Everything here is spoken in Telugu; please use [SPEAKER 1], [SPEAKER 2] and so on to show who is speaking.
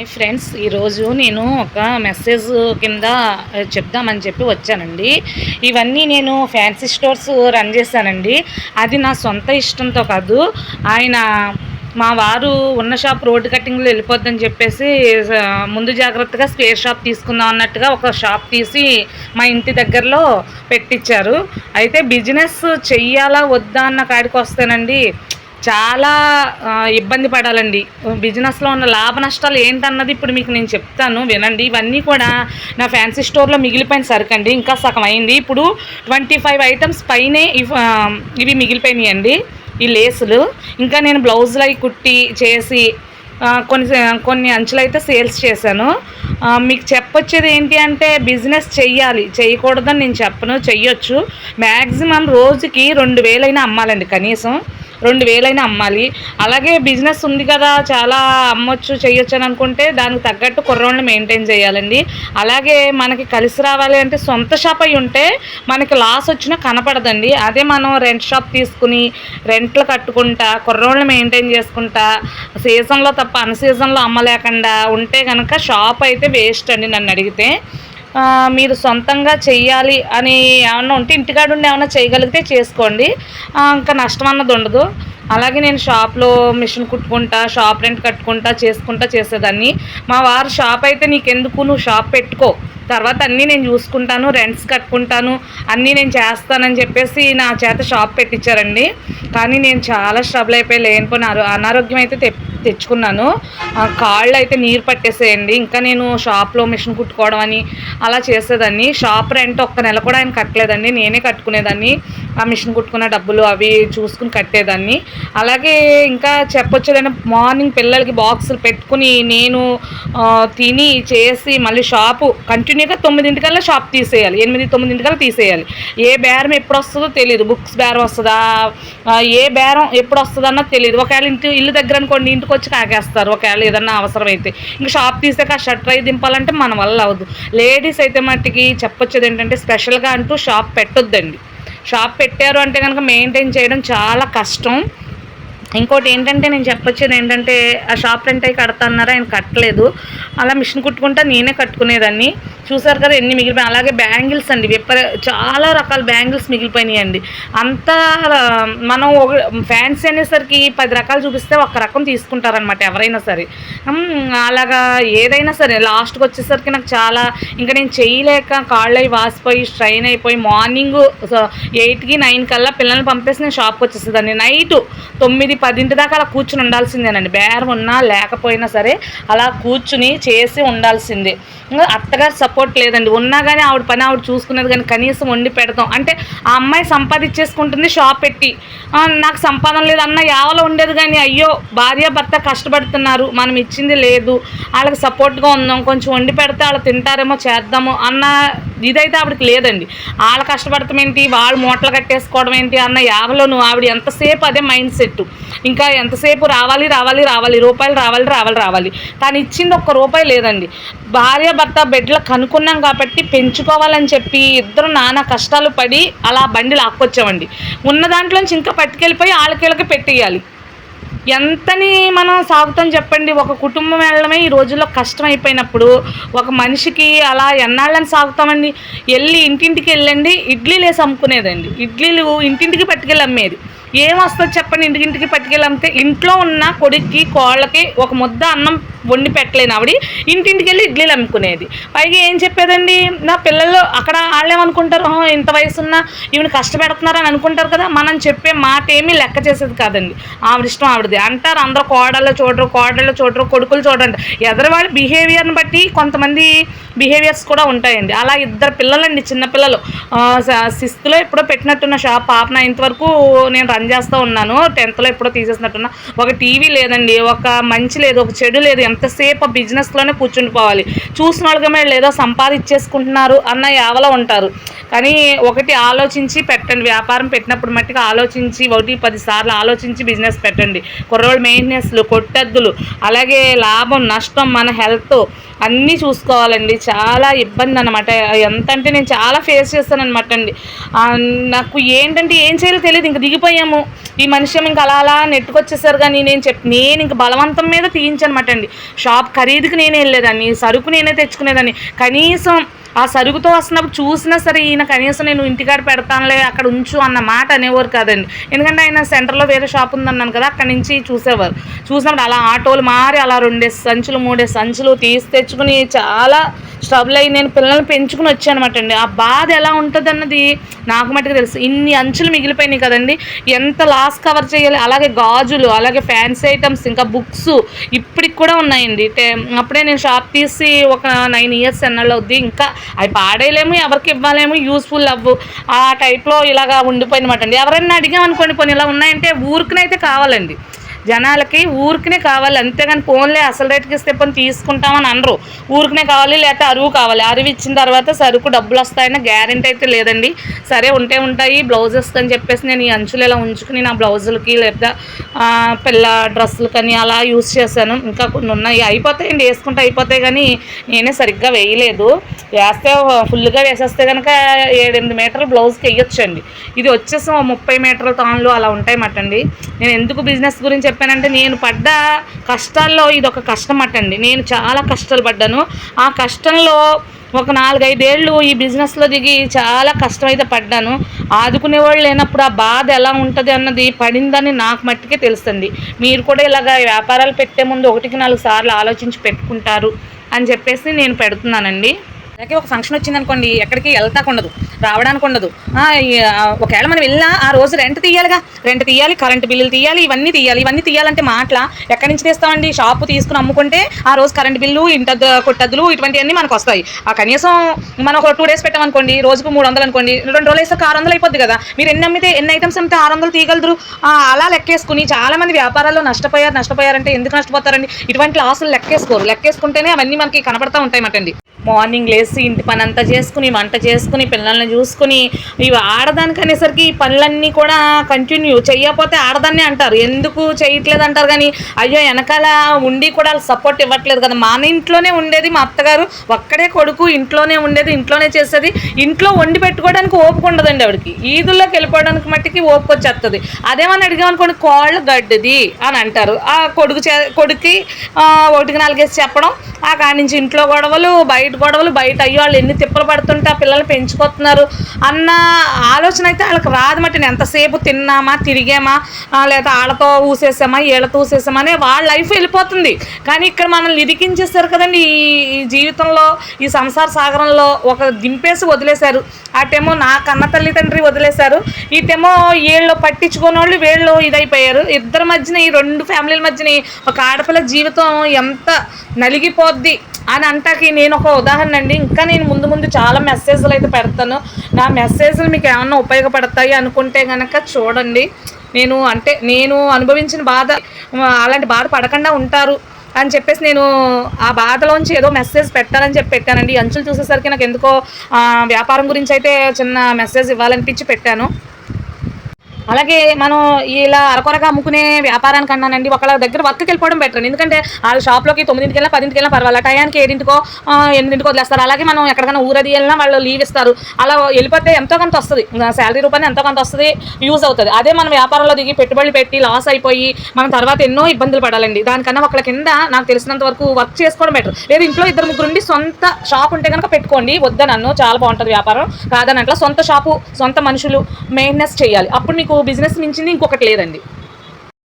[SPEAKER 1] హాయ్ ఫ్రెండ్స్ ఈరోజు నేను ఒక మెసేజ్ కింద చెప్దామని చెప్పి వచ్చానండి. ఇవన్నీ నేను ఫ్యాన్సీ స్టోర్స్ రన్ చేశానండి. అది నా సొంత ఇష్టంతో కాదు. ఆయన మా వారు ఉన్న షాప్ రోడ్డు కట్టింగ్లో వెళ్ళిపోద్దని చెప్పేసి ముందు జాగ్రత్తగా స్పేర్ షాప్ తీసుకుందాం అన్నట్టుగా ఒక షాప్ తీసి మా ఇంటి దగ్గరలో పెట్టించారు అయితే బిజినెస్ చెయ్యాలా వద్దా అన్న కాడికి వస్తేనండి చాలా ఇబ్బంది పడాలండి. బిజినెస్లో ఉన్న లాభ నష్టాలు ఏంటన్నది ఇప్పుడు మీకు నేను చెప్తాను వినండి. ఇవన్నీ కూడా నా ఫ్యాన్సీ స్టోర్లో మిగిలిపోయిన సరుకండి. ఇంకా సగం అయింది. ఇప్పుడు ట్వంటీ ఫైవ్ ఐటమ్స్ పైనే ఇవి మిగిలిపోయినాయి అండి ఈ లేసులు. ఇంకా నేను బ్లౌజులు అవి కుట్టి చేసి కొన్ని కొన్ని అంచులు అయితే సేల్స్ చేశాను. మీకు చెప్పొచ్చేది ఏంటి అంటే బిజినెస్ చెయ్యాలి. చేయకూడదని నేను చెప్పను చెయ్యొచ్చు. మ్యాక్సిమం రోజుకి రెండు వేలైనా అమ్మాలండి కనీసం. రెండు వేలైనా అమ్మాలి. అలాగే బిజినెస్ ఉంది కదా చాలా అమ్మొచ్చు చేయొచ్చు అని అనుకుంటే దానికి తగ్గట్టు కుర్రోళ్ళని మెయింటైన్ చేయాలండి. అలాగే మనకి కలిసి రావాలి అంటే సొంత షాప్ అయి ఉంటే మనకి లాస్ వచ్చినా కనపడదండి. అదే మనం రెంట్ షాప్ తీసుకుని రెంట్లు కట్టుకుంటా కుర్రోళ్ళని మెయింటైన్ చేసుకుంటా సీజన్లో తప్ప అన్ సీజన్లో అమ్మలేకుండా ఉంటే కనుక షాప్ అయితే వేస్ట్ అండి నన్ను అడిగితే. మీరు సొంతంగా చెయ్యాలి అని ఏమన్నా ఉంటే ఇంటికాడ ఉండి చేయగలిగితే చేసుకోండి. ఇంకా నష్టం అన్నది ఉండదు. అలాగే నేను షాప్లో మిషన్ కుట్టుకుంటా షాప్ రెంట్ కట్టుకుంటా చేసుకుంటా చేసేదాన్ని. మా వారు షాప్ అయితే నీకెందుకు? నువ్వు షాప్ పెట్టుకో. తర్వాత అన్నీ నేను చూసుకుంటాను రెంట్స్ కట్టుకుంటాను అన్నీ నేను చేస్తానని చెప్పేసి నా చేత షాప్ పెట్టించారండి. కానీ నేను చాలా స్ట్రగుల్ అయిపోయి లేనిపోయిన అనారోగ్యం అయితే తెచ్చుకున్నాను. కాళ్ళు అయితే నీరు పట్టేసేయండి. ఇంకా నేను షాప్లో మిషన్ కుట్టుకోవడం అని అలా చేసేదాన్ని. షాప్ రెంట్ ఒక్క నెల కూడా ఆయన కట్టలేదండి. నేనే కట్టుకునేదాన్ని. ఆ మిషన్ కుట్టుకున్న డబ్బులు అవి చూసుకుని కట్టేదాన్ని. అలాగే ఇంకా చెప్పొచ్చేదంటే మార్నింగ్ పిల్లలకి బాక్సులు పెట్టుకుని నేను తిని చేసి మళ్ళీ షాపు కంటిన్యూగా తొమ్మిదింటికల్లా షాప్ తీసేయాలి. ఎనిమిది తొమ్మిదింటికల్లా తీసేయాలి. ఏ బేరం ఎప్పుడు వస్తుందో తెలియదు బుక్స్ బేరం వస్తుందా? ఏ బేరం ఎప్పుడు వస్తుందన్నో తెలియదు ఒకవేళ ఇంటి ఇల్లు దగ్గర అనుకోండి ఇంటికి వచ్చి కాకేస్తారు ఒకవేళ ఏదన్నా అవసరమైతే. ఇంకా షాప్ తీసాక ఆ షట్టర్ అయి దింపాలంటే మన వల్ల అవ్వదు. లేడీస్ అయితే మట్టికి చెప్పొచ్చేది ఏంటంటే స్పెషల్గా అంటూ షాప్ పెట్టొద్దండి. షాప్ పెట్టారు అంటే కనుక మెయింటైన్ చేయడం చాలా కష్టం. ఇంకోటి ఏంటంటే నేను చెప్పొచ్చేది ఏంటంటే ఆ షాప్ రెంట్ అయి కడతా ఆయన కట్టలేదు. అలా మిషన్ కుట్టుకుంటా నేనే కట్టుకునేదాన్ని. చూసారు కదా ఎన్ని మిగిలిపోయి అలాగే బ్యాంగిల్స్ అండి విపర చాలా రకాల బ్యాంగిల్స్ మిగిలిపోయినాయి అండి అంతా మనం ఒక ఫ్యాన్సీ అనేసరికి పది రకాలు చూపిస్తే ఒక రకం తీసుకుంటారనమాట ఎవరైనా సరే. అలాగా ఏదైనా సరే లాస్ట్కి వచ్చేసరికి నాకు చాలా ఇంకా నేను చేయలేక కాళ్ళు అయి వాసిపోయి స్ట్రైన్ అయిపోయి మార్నింగ్ ఎయిట్కి నైన్ కల్లా పిల్లల్ని పంపేసి నేను షాప్కి వచ్చేసేదాన్ని. నైట్ తొమ్మిది పదింటి దాకా అలా కూర్చుని ఉండాల్సిందేనండి. బేరం ఉన్నా లేకపోయినా సరే అలా కూర్చుని చేసి ఉండాల్సిందే. అత్తగారు సపోర్ట్ లేదండి. ఉన్నా కానీ ఆవిడ పని ఆవిడ చూసుకునేది కానీ కనీసం వండి పెడతాం. అంటే ఆ అమ్మాయి సంపాదించేసుకుంటుంది షాప్ పెట్టి. నాకు సంపాదన లేదు అన్న యావలో ఉండేది కానీ అయ్యో భార్య భర్త కష్టపడుతున్నారు. మనం ఇచ్చింది లేదు. వాళ్ళకి సపోర్ట్గా ఉందాం. కొంచెం వండి పెడితే వాళ్ళు తింటారేమో చేద్దాము అన్న ఇదైతే ఆవిడకి లేదండి. వాళ్ళ కష్టపడతాం ఏంటి? వాళ్ళు మూటలు కట్టేసుకోవడం ఏంటి? అన్న యావలోను ఆవిడ ఎంతసేపు అదే మైండ్ సెట్ ఇంకా ఎంతసేపు రావాలి రావాలి రావాలి రూపాయలు రావాలి రావాలి రావాలి. తను ఇచ్చింది ఒక్క రూపాయి లేదండి. భార్య భర్త బెడ్లో కనుక్కున్నాం కాబట్టి పెంచుకోవాలని చెప్పి ఇద్దరు నానా కష్టాలు పడి అలా బండి లాక్కొచ్చామండి. ఉన్న దాంట్లోంచి ఇంకా పట్టుకెళ్ళిపోయి వాళ్ళకి పెట్టేయాలి. ఎంతని మనం సాగుతాం చెప్పండి. ఒక కుటుంబం వెళ్ళడమే ఈ రోజుల్లో కష్టం అయిపోయినప్పుడు ఒక మనిషికి అలా ఎన్నాళ్ళని సాగుతామండి? వెళ్ళి ఇంటింటికి వెళ్ళండి. ఇడ్లీలు వేసి అమ్ముకునేదండి. ఇడ్లీలు ఇంటింటికి పట్టుకెళ్ళి అమ్మేది. ఏం వస్తుందో చెప్పండి ఇంటికింటికి పట్టుకెళ్ళి అమ్మితే ఇంట్లో ఉన్న కొడుక్కి కోళ్ళకి ఒక ముద్ద అన్నం వండి పెట్టలేను ఆవిడ. ఇంటింటికి వెళ్ళి ఇడ్లీలు అమ్ముకునేది. పైగా ఏం చెప్పేదండి? నా పిల్లలు అక్కడ వాళ్ళేమనుకుంటారు ఇంత వయసున్న ఉన్న కష్టపెడుతున్నారని అనుకుంటారు కదా మనం చెప్పే మాట ఏమీ లెక్క చేసేది కాదండి. ఆవిడ ఇష్టం ఆవిడది. అంటారు అందరూ కోడళ్ళు చూడరు కోడళ్ళు చూడరు కొడుకులు చూడండి ఎదరవాళ్ళ బిహేవియర్ని బట్టి కొంతమంది బిహేవియర్స్ కూడా ఉంటాయండి. అలా ఇద్దరు పిల్లలండి చిన్నపిల్లలు సిక్స్త్లో ఎప్పుడో పెట్టినట్టున్న షాప్ పాప నైన్త్ వరకు నేను రన్ చేస్తూ ఉన్నాను. టెన్త్లో ఎప్పుడో తీసేసినట్టున్నా. ఒక టీవీ లేదండి ఒక మంచి లేదు ఒక చెడు లేదు ఎంతసేపు బిజినెస్లోనే కూర్చుండిపోవాలి. చూసిన వాళ్ళకి లేదో సంపాదించేసుకుంటున్నారు అన్న యావలో ఉంటారు. కానీ ఒకటి ఆలోచించి పెట్టండి. వ్యాపారం పెట్టినప్పుడు మట్టిగా ఆలోచించి ఒకటి పది సార్లు ఆలోచించి బిజినెస్ పెట్టండి. కుర్రోళ్ళు మెయింటెనెన్స్లు కొట్టద్దులు. అలాగే లాభం నష్టం మన హెల్త్ అన్నీ చూసుకోవాలండి. చాలా ఇబ్బంది అనమాట ఎంత అంటే నేను చాలా ఫేస్ చేస్తాను అనమాట అండి నాకు ఏంటంటే ఏం చేయాలో తెలియదు. ఇంక దిగిపోయాము. ఈ మనిషి ఏమో ఇంకా అలా అలా నెట్టుకొచ్చేసారు కానీ నేను చెప్ నేను ఇంక బలవంతం మీద తీయించనమాట అండి. షాప్ ఖరీదుకి నేనే వెళ్ళేదాన్ని. సరుకు నేనే తెచ్చుకునేదాన్ని. కనీసం ఆ సరుకుతో వస్తున్నప్పుడు చూసినా సరే ఈయన కనీసం నేను ఇంటికాడ పెడతానులే అక్కడ ఉంచు అన్న మాట అనేవారు కాదండి. ఎందుకంటే ఆయన సెంటర్లో వేరే షాప్ ఉందన్నాను కదా అక్కడి నుంచి చూసేవారు. చూసినప్పుడు అలా ఆటోలు మారి అలా రెండే సంచులు మూడే సంచులు తీసి తెచ్చుకుని చాలా స్ట్రబుల్ అయ్యి నేను పిల్లల్ని పెంచుకుని వచ్చానమాట అండి. ఆ బాధ ఎలా ఉంటుంది అన్నది నాకు మటుకు తెలుసు. ఇన్ని అంచులు మిగిలిపోయినాయి కదండి. ఎంత లాస్ కవర్ చేయాలి? అలాగే గాజులు అలాగే ఫ్యాన్సీ ఐటమ్స్ ఇంకా బుక్స్ ఇప్పటికి కూడా ఉన్నాయండి. టే- అప్పుడే నేను షాప్ తీసి ఒక నైన్ ఇయర్స్ ఎన్నాళ్ళు అవుద్ది. ఇంకా అవి పాడేయలేము ఎవరికి ఇవ్వలేము యూస్ఫుల్ అవ్వు ఆ టైప్లో ఇలాగా ఉండిపోయినమాట అండి. ఎవరైనా అడిగామనుకోండి కొన్ని ఇలా ఉన్నాయంటే ఊరికనైతే కావాలండి. జనాలకి ఊరికనే కావాలి. అంతేగాని ఫోన్లే అసలు రేటుకి ఇస్తే పని తీసుకుంటామని అనరు. ఊరికనే కావాలి లేకపోతే అరువు కావాలి. అరువు ఇచ్చిన తర్వాత సరుకు డబ్బులు వస్తాయన్న గ్యారెంటీ అయితే లేదండి. సరే ఉంటే ఉంటాయి. బ్లౌజెస్ అని చెప్పేసి నేను ఈ అంచులు ఇలా ఉంచుకుని నా బ్లౌజులకి లేదా పిల్ల డ్రెస్సులు కానీ అలా యూస్ చేశాను. ఇంకా కొన్ని ఉన్నాయి. అయిపోతాయండి. వేసుకుంటే అయిపోతాయి కానీ నేనే సరిగ్గా వేయలేదు. వేస్తే ఫుల్గా వేసేస్తే కనుక ఏడెనిమిది మీటర్లు బ్లౌజ్కి వేయొచ్చండి. ఇది వచ్చేసి ముప్పై మీటర్ల తాన్లు అలా ఉంటాయి మటండి నేను ఎందుకు బిజినెస్ గురించి చెప్పానంటే నేను పడ్డ కష్టాల్లో ఇది ఒక కష్టం అట్టండి నేను చాలా కష్టాలు పడ్డాను. ఆ కష్టంలో ఒక నాలుగైదేళ్ళు ఈ బిజినెస్లో దిగి చాలా కష్టమైతే పడ్డాను. ఆదుకునే వాళ్ళు లేనప్పుడు ఆ బాధ ఎలా ఉంటుంది అన్నది పడిందని నాకు మట్టుకే తెలుస్తుంది. మీరు కూడా ఇలాగ వ్యాపారాలు పెట్టే ముందు ఒకటికి నాలుగు సార్లు ఆలోచించి పెట్టుకుంటారు అని చెప్పేసి నేను పెడుతున్నానండి. అలాగే ఒక ఫంక్షన్ వచ్చింది అనుకోండి ఎక్కడికి వెళ్తాకు ఉండదు రావడానికి ఉండదు. ఒకవేళ మనం వెళ్ళినా ఆ రోజు రెంట్ తీయాలిగా. రెంట్ తీయాలి కరెంట్ బిల్లులు తీయాలి ఇవన్నీ తీయాలి. ఇవన్నీ తీయాలంటే మాటల ఎక్కడి నుంచి తీస్తామండి? షాపు తీసుకుని అమ్ముకుంటే ఆ రోజు కరెంట్ బిల్లు ఇంటద్దు కొట్టద్దులు ఇటువంటివన్నీ మనకు వస్తాయి. ఆ కనీసం మనం ఒక టూ డేస్ పెట్టామనుకోండి రోజుకు మూడు వందలు అనుకోండి రెండు రోజులు వేస్తే ఆరు వందలు అయిపోద్ది కదా. మీరు ఎన్ని అమ్మితే ఎన్ని ఐటమ్స్ అమ్మితే ఆరు వందలు తీయగలరు? ఆ, అలా లెక్కేసుకుని చాలా మంది వ్యాపారాల్లో నష్టపోయారు నష్టపోయారంటే ఎందుకు నష్టపోతారండి? ఇటువంటి లాసులు లెక్కేసుకోరు. లెక్కేసుకుంటేనే అవన్నీ మనకి కనపడతా ఉంటాయి మటండి. మార్నింగ్ చేసి ఇంటి పని అంతా చేసుకుని వంట చేసుకుని పిల్లల్ని చూసుకుని ఇవి ఆడదానికి అనేసరికి ఈ పనులన్నీ కూడా కంటిన్యూ చేయకపోతే ఆడదాన్ని అంటారు. ఎందుకు చేయట్లేదు అంటారు కానీ అయ్యో వెనకాల ఉండి కూడా సపోర్ట్ ఇవ్వట్లేదు కదా. మన ఇంట్లోనే ఉండేది మా అత్తగారు. ఒక్కడే కొడుకు ఇంట్లోనే ఉండేది ఇంట్లోనే చేసేది. ఇంట్లో వండి పెట్టుకోవడానికి ఓపిక ఉండదండి ఆవిడకి. ఈదుల్లోకి వెళ్ళిపోవడానికి మట్టికి ఓపిక వచ్చేస్తుంది అదేమని అడిగామనుకోండి కోళ్ళ గడ్డిది అని అంటారు. ఆ కొడుకు చే కొడుక్కి ఒకటికి నాలుగేసి చెప్పడం. ఆ కాడి నుంచి ఇంట్లో గొడవలు బయట గొడవలు బయట అయ్యో వాళ్ళు ఎన్ని తిప్పలు పడుతుంటే ఆ పిల్లలు పెంచుకొస్తున్నారు అన్న ఆలోచన అయితే వాళ్ళకి రాదు మట్టి ఎంతసేపు తిన్నామా తిరిగామా లేదా వాళ్ళతో ఊసేసామా వీళ్ళతో ఊసేసామా అనే వాళ్ళ లైఫ్ వెళ్ళిపోతుంది. కానీ ఇక్కడ మనల్ని ఇరికించేస్తారు కదండి ఈ జీవితంలో ఈ సంసార సాగరంలో ఒక దింపేసి వదిలేశారు. అటేమో నా కన్న తల్లి తండ్రి వదిలేశారు. ఇటేమో వీళ్ళు పట్టించుకున్న వాళ్ళు వీళ్ళు ఇదైపోయారు. ఇద్దరి మధ్యన ఈ రెండు ఫ్యామిలీల మధ్యన ఒక ఆడపిల్ల జీవితం ఎంత నలిగిపోద్ది. అని అంటాకి నేను ఒక ఉదాహరణ అండి. ఇంకా నేను ముందు ముందు చాలా మెసేజ్లు అయితే పెడతాను. నా మెసేజ్లు మీకు ఏమన్నా ఉపయోగపడతాయి అనుకుంటే కనుక చూడండి. నేను అంటే నేను అనుభవించిన బాధ అలాంటి బాధ పడకుండా ఉంటారు అని చెప్పేసి నేను ఆ బాధలోంచి ఏదో మెసేజ్ పెట్టాలని చెప్పి పెట్టానండి. అంచులు చూసేసరికి నాకు ఎందుకో వ్యాపారం గురించి అయితే చిన్న మెసేజ్ ఇవ్వాలనిపించి పెట్టాను. అలాగే మనం ఇలా అరకొరగా అమ్ముకునే వ్యాపారానికి అన్నానండి ఒకళ్ళ దగ్గర వర్క్కి వెళ్ళిపోవడం బెటర్ ఎందుకంటే వాళ్ళ షాప్లోకి తొమ్మిదింటికి వెళ్ళినా పదింటికి వెళ్ళినా పర్వాలేదు. టయానికి ఏడింటికో ఎనిమిదింటికో వదిలేస్తారు. అలాగే మనం ఎక్కడికైనా ఊరది వెళ్ళినా వాళ్ళు లీవ్ ఇస్తారు. అలా వెళ్ళిపోతే ఎంతో కొంత వస్తుంది. శాలరీ రూపాయలు ఎంతో కొంత వస్తుంది యూజ్ అవుతుంది. అదే మనం వ్యాపారంలో దిగి పెట్టుబడులు పెట్టి లాస్ అయిపోయి మనం తర్వాత ఎన్నో ఇబ్బందులు పడాలండి. దానికన్నా ఒకళ్ళ కింద నాకు తెలిసినంత వరకు వర్క్ చేసుకోవడం బెటర్ లేదు ఇంట్లో ఇద్దరు ముగ్గురు ఉండి సొంత షాప్ ఉంటే కనుక పెట్టుకోండి. వద్ద నన్ను చాలా బాగుంటుంది వ్యాపారం. కాదని అట్లా సొంత షాపు సొంత మనుషులు మెయింటెనెన్స్ చేయాలి. అప్పుడు మీకు బిజినెస్ మించింది ఇంకొకటి లేదండి.